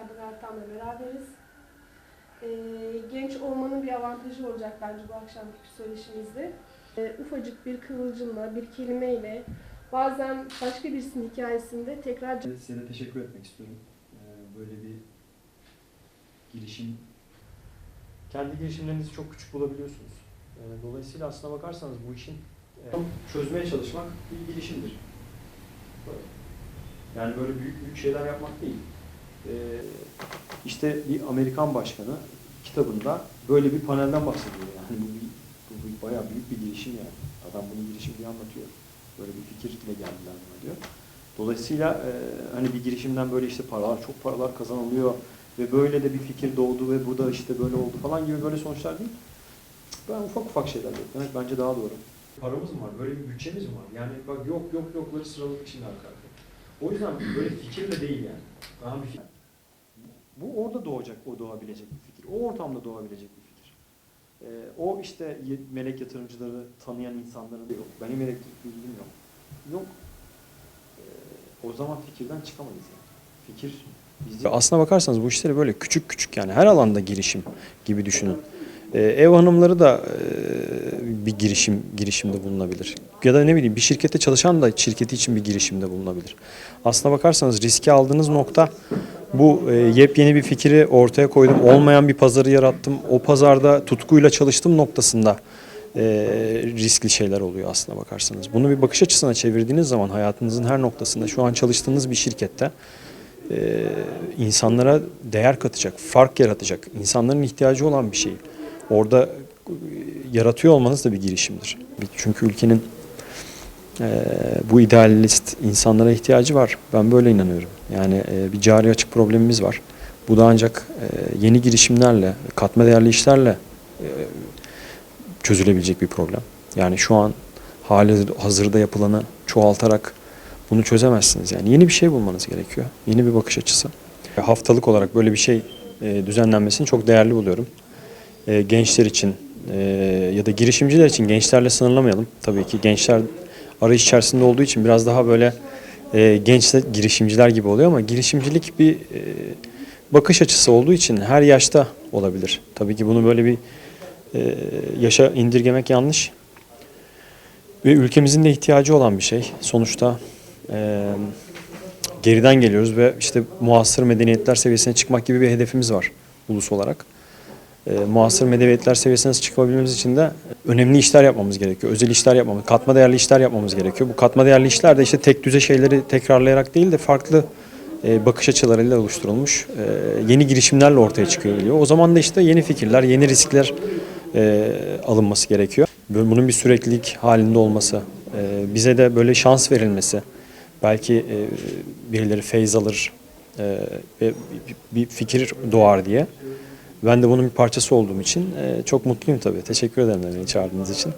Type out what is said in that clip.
Serdar Ertan'la beraberiz. Ee, genç olmanın bir avantajı olacak bence bu akşamki söyleşimizde. Ee, ufacık bir kıvılcımla, bir kelimeyle, bazen başka birisinin hikayesinde tekrar Size teşekkür etmek istiyorum. Ee, Böyle bir girişim. Kendi girişimlerinizi çok küçük bulabiliyorsunuz. Dolayısıyla aslına bakarsanız bu işin e, çözmeye çalışmak bir girişimdir. Yani böyle büyük büyük şeyler yapmak değil. Ee, İşte bir Amerikan başkanı kitabında böyle bir panelden bahsediyor. Yani bu, bir, bu bir bayağı büyük bir girişim yani. Adam bunu girişim diye anlatıyor. Böyle bir fikirle geldiler buna diyor. Dolayısıyla e, hani bir girişimden böyle işte paralar, çok paralar kazanılıyor ve böyle de bir fikir doğdu ve bu da işte böyle oldu falan gibi böyle sonuçlar değil. Ben ufak ufak şeyler beklemek bence daha doğru. Paramız mı var? Böyle bir bütçemiz mi var? Yani bak yok yok yokları sıraladık şimdi arka. O yüzden böyle fikir de değil yani. Daha bir fikir. Bu orada doğacak, o doğabilecek bir fikir. O ortamda doğabilecek bir fikir. Ee, o işte melek yatırımcıları tanıyan insanların da yok. Benim elektrik bilgim yok. Yok. Ee, o zaman fikirden çıkamayız yani. Fikir bizde... Aslına bakarsanız bu işleri böyle küçük küçük yani her alanda girişim gibi düşünün. Ee, ev hanımları da e, bir girişim girişimde bulunabilir. Ya da ne bileyim bir şirkette çalışan da şirketi için bir girişimde bulunabilir. Aslına bakarsanız riski aldığınız nokta bu e, yepyeni bir fikri ortaya koydum. Olmayan bir pazarı yarattım. O pazarda tutkuyla çalıştım noktasında e, riskli şeyler oluyor aslına bakarsanız. Bunu bir bakış açısına çevirdiğiniz zaman hayatınızın her noktasında şu an çalıştığınız bir şirkette insanlara değer katacak, fark yaratacak, insanların ihtiyacı olan bir şey. Orada yaratıyor olmanız da bir girişimdir. Çünkü ülkenin e, bu idealist insanlara ihtiyacı var. Ben böyle inanıyorum. Yani e, bir cari açık problemimiz var. Bu da ancak e, yeni girişimlerle, katma değerli işlerle e, çözülebilecek bir problem. Yani şu an hali hazırda yapılanı çoğaltarak bunu çözemezsiniz. Yani yeni bir şey bulmanız gerekiyor. Yeni bir bakış açısı. Haftalık olarak böyle bir şey e, düzenlenmesini çok değerli buluyorum. E, gençler için e, ya da girişimciler için gençlerle sınırlamayalım. Tabii ki gençler arayış içerisinde olduğu için biraz daha böyle e, gençler girişimciler gibi oluyor ama girişimcilik bir e, bakış açısı olduğu için her yaşta olabilir. Tabii ki bunu böyle bir e, yaşa indirgemek yanlış. Ve ülkemizin de ihtiyacı olan bir şey. Sonuçta e, geriden geliyoruz ve işte muasır medeniyetler seviyesine çıkmak gibi bir hedefimiz var ulus olarak. E, muasır medeniyetler seviyesine çıkabilmemiz için de önemli işler yapmamız gerekiyor. Özel işler yapmamız, katma değerli işler yapmamız gerekiyor. Bu katma değerli işler de işte tek düze şeyleri tekrarlayarak değil de farklı e, bakış açılarıyla oluşturulmuş e, yeni girişimlerle ortaya çıkıyor. O zaman da işte yeni fikirler, yeni riskler e, alınması gerekiyor. Bunun bir süreklilik halinde olması, e, bize de böyle şans verilmesi, belki e, birileri feyz alır e, ve bir fikir doğar diye. Ben de bunun bir parçası olduğum için e, çok mutluyum tabii. Teşekkür ederim beni çağırdığınız için.